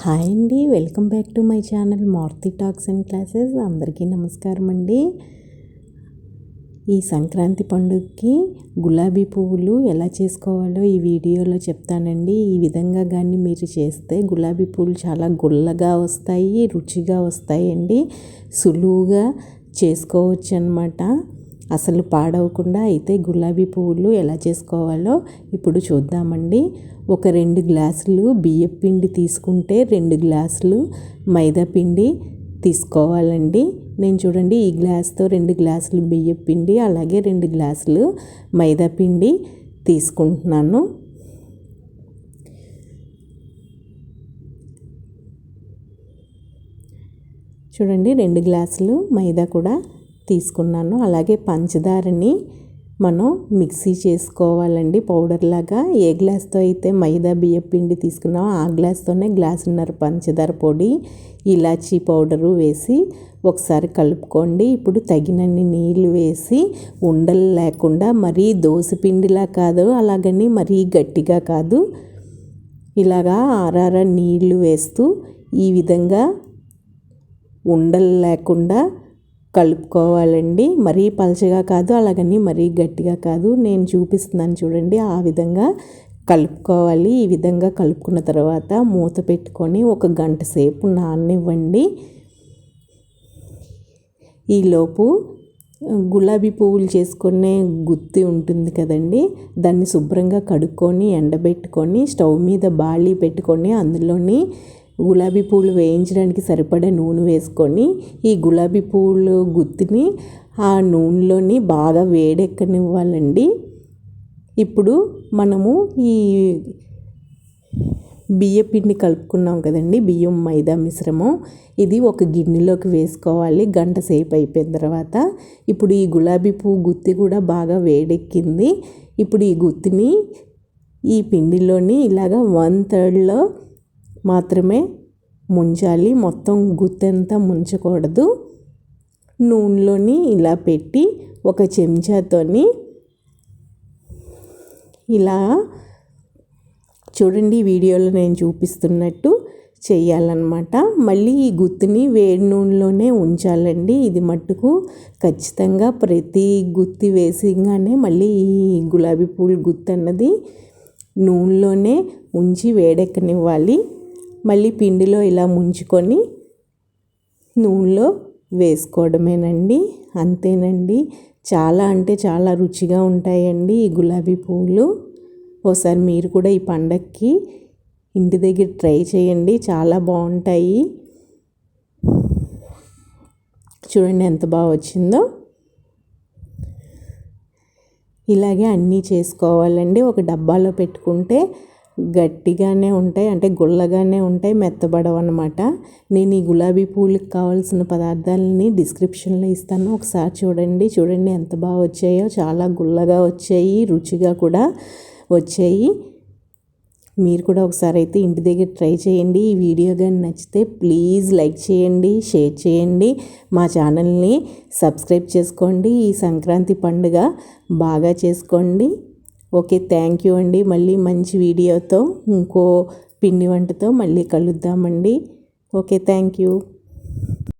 Hi అండి welcome back to my channel Marthi talks and classes. అందరికీ నమస్కారం అండి. ఈ సంక్రాంతి పండుగకి గులాబీ పువ్వులు ఎలా చేసుకోవాలో ఈ వీడియోలో చెప్తానండి. ఈ విధంగా కానీ మీరు చేస్తే గులాబీ పువ్వులు చాలా గుల్లగా వస్తాయి రుచిగా వస్తాయండి. సులువుగా చేసుకోవచ్చు అనమాట అసలు పాడవకుండా అయితే గులాబీ పువ్వులు ఎలా చేసుకోవాలో ఇప్పుడు చూద్దామండి. ఒక రెండు గ్లాసులు బియ్యం పిండి తీసుకుంటే రెండు గ్లాసులు మైదా పిండి తీసుకోవాలండి. నేను చూడండి ఈ గ్లాస్తో రెండు గ్లాసులు బియ్యం పిండి అలాగే రెండు గ్లాసులు మైదా పిండి తీసుకుంటున్నాను. చూడండి రెండు గ్లాసులు మైదా కూడా తీసుకున్నాను. అలాగే పంచదారని మనం మిక్సీ చేసుకోవాలండి. పౌడర్ లాగా ఏ గ్లాస్తో అయితే మైదా బియ్యం పిండి తీసుకున్నామో ఆ గ్లాస్తోనే గ్లాసున్నర పంచదార పొడి ఇలాచీ పౌడరు వేసి ఒకసారి కలుపుకోండి. ఇప్పుడు తగినన్ని నీళ్ళు వేసి ఉండలు లేకుండా మరీ పిండిలా కాదు అలాగని మరీ గట్టిగా కాదు. ఇలాగా ఆరార నీళ్ళు వేస్తూ ఈ విధంగా ఉండలు లేకుండా కలుపుకోవాలండి. మరీ పలచగా కాదు అలాగని మరీ గట్టిగా కాదు. నేను చూపిస్తున్నాను చూడండి ఆ విధంగా కలుపుకోవాలి. ఈ విధంగా కలుపుకున్న తర్వాత మూత పెట్టుకొని ఒక గంట సేపు నాననివ్వండి. ఈలోపు గులాబీ పువ్వులు చేసుకునే గుత్తి ఉంటుంది కదండి దాన్ని శుభ్రంగా కడుక్కొని ఎండబెట్టుకొని స్టవ్ మీద బాళీ పెట్టుకొని అందులోని గులాబీ పూలు వేయించడానికి సరిపడే నూనె వేసుకొని ఈ గులాబీ పూలు గుత్తిని ఆ నూనెలోని బాగా వేడెక్కనివ్వాలండి. ఇప్పుడు మనము ఈ బియ్య పిండి కలుపుకున్నాం కదండి బియ్యం మైదా మిశ్రమం. ఇది ఒక గిన్నెలోకి వేసుకోవాలి గంట సేపు అయిపోయిన తర్వాత. ఇప్పుడు ఈ గులాబీ పువ్వు గుత్తి కూడా బాగా వేడెక్కింది. ఇప్పుడు ఈ గుత్తిని ఈ పిండిలోని ఇలాగ వన్ థర్డ్లో మాత్రమే ముంచాలి. మొత్తం గుత్తంతా ముంచకూడదు. నూనెలోని ఇలా పెట్టి ఒక చెంచాతోని ఇలా చూడండి వీడియోలో నేను చూపిస్తున్నట్టు చేయాలన్నమాట. మళ్ళీ ఈ గుత్తిని వేడి నూనెలోనే ఉంచాలండి. ఇది మట్టుకు ఖచ్చితంగా ప్రతి గుత్తి వేసిగానే మళ్ళీ ఈ గులాబీ పూలు గుత్తి అన్నది నూనెలోనే ఉంచి వేడెక్కనివ్వాలి. మళ్ళీ పిండిలో ఇలా ముంచుకొని నూనెలో వేసుకోవడమేనండి. అంతేనండి. చాలా అంటే చాలా రుచిగా ఉంటాయండి ఈ గులాబీ పువ్వులు ఒకసారి మీరు కూడా ఈ పండక్కి ఇంటి దగ్గర ట్రై చేయండి. చాలా బాగుంటాయి. చూడండి ఎంత బాగా వచ్చిందో. ఇలాగే అన్నీ చేసుకోవాలండి. ఒక డబ్బాలో పెట్టుకుంటే గట్టిగానే ఉంటాయి అంటే గుల్లగానే ఉంటాయి మెత్తబడవు అనమాట నేను ఈ గులాబీ పూలకు కావాల్సిన పదార్థాలని డిస్క్రిప్షన్లో ఇస్తాను. ఒకసారి చూడండి చూడండి ఎంత బాగా వచ్చాయో. చాలా గుల్లగా వచ్చాయి రుచిగా కూడా వచ్చాయి. మీరు కూడా ఒకసారి అయితే ఇంటి దగ్గర ట్రై చేయండి. ఈ వీడియో కానీ నచ్చితే ప్లీజ్ లైక్ చేయండి షేర్ చేయండి. మా ఛానల్ని సబ్స్క్రైబ్ చేసుకోండి. ఈ సంక్రాంతి పండుగ బాగా చేసుకోండి. ఓకే థ్యాంక్ యూ అండి. మళ్ళీ మంచి వీడియోతో ఇంకో పిండి వంటతో మళ్ళీ కలుద్దామండి. Okay thank you